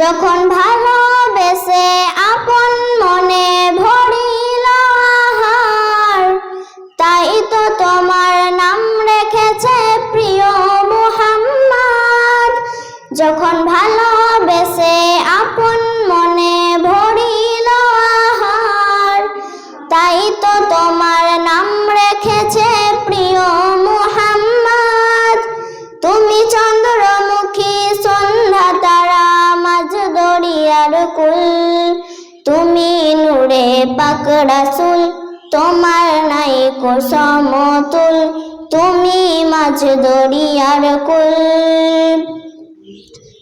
যখন ভালোবেসে আপন মনে ভরিল আহার, তাই তো তোমার নাম রেখেছে প্রিয় মুহাম্মদ। যখন ভালোবেসে আপন কুল তুমি নূরে পাক রাসূল, তোমার নাই কো সমতুল তুমি মাঝ দরিয়ার কুল।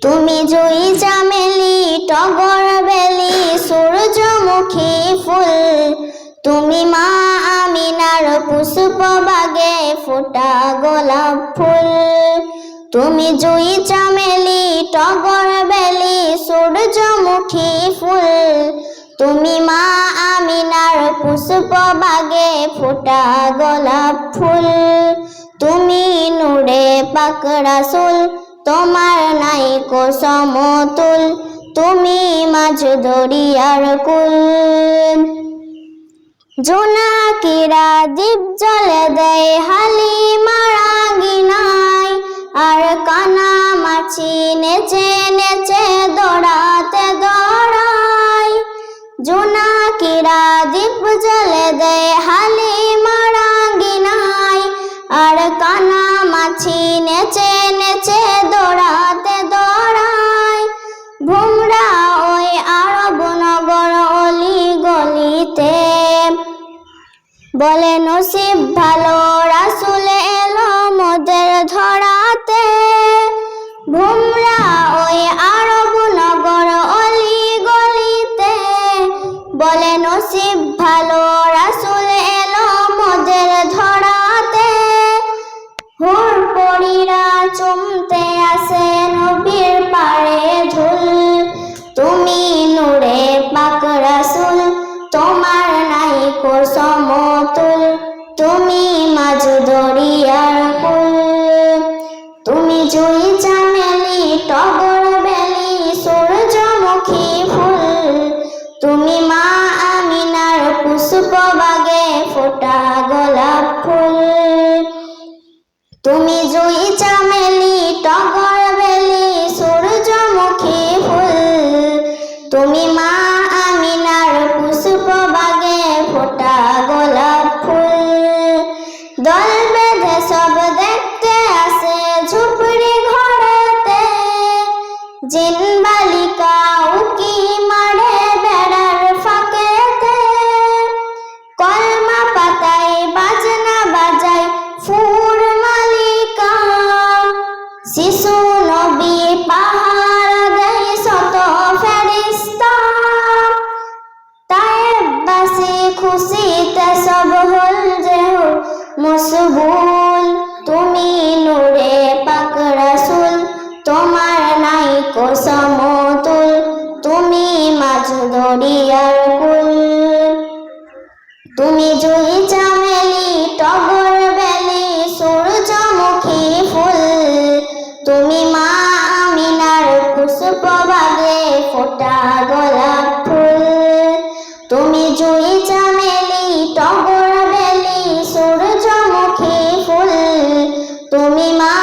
তুমি জুই চামেলি টগর বেলি, সূর্যমুখী ফুল। তুমি মা আমিনার পুষ্প বাগে ফোটা গোলাপ ফুল। তুমি জুই চামেলি টগর বেলি সূর্যমুখী ফুল। তুমি মা আমিনার পুষ্প বাগে ফোটা গোলাপ ফুল। তুমি নূরে পাক রাসূল, তোমার নাই কো সমতুল। তুমি মাঝ দরিয়ার কুল। জোনাকিরা দ্বীপ জলে দেয় হালি মারা গিনাই আর কানা মাছি নেচে নেচে দ্বীপ জলে দেয় হালি মারাঙ্গিনাই গিনাই আর কানা মাছি নেচে নেচে দৌড়াতে দৌড়ায় ভুমরা ওই আরব নগর অলি গলিতে বলে নসিব ভালো নসিব ভালো রাসুল এলো মোদের ধরাতে। হুর পরীরা চমতে আসে নবীর পাড়ে ঝুল। তুমি নূরে পাক রাসুল, তোমার নাই কো সমতুল। তুমি মাঝ দরিয়ার কুল। তুমি জুই চামেলি, টগর বেলি, সূর্যমুখী ফুল। তুমি মা তুমি জুই চামেলি, টগর বেলি, সূর্যমুখী ফুল। তুমি মা আমিনার পুষ্প বাগে ফোটা গোলাপ ফুল। দল বেঁধে সব দেখতে আসে ঝুপড়ি ঘরেতে। জিন মশগুল তুমি নূরে পাক রাসূল তোমার নাই কো সমতুল তুমি মাঝ দরিয়ার কুল। তুমি জুই তুমি মা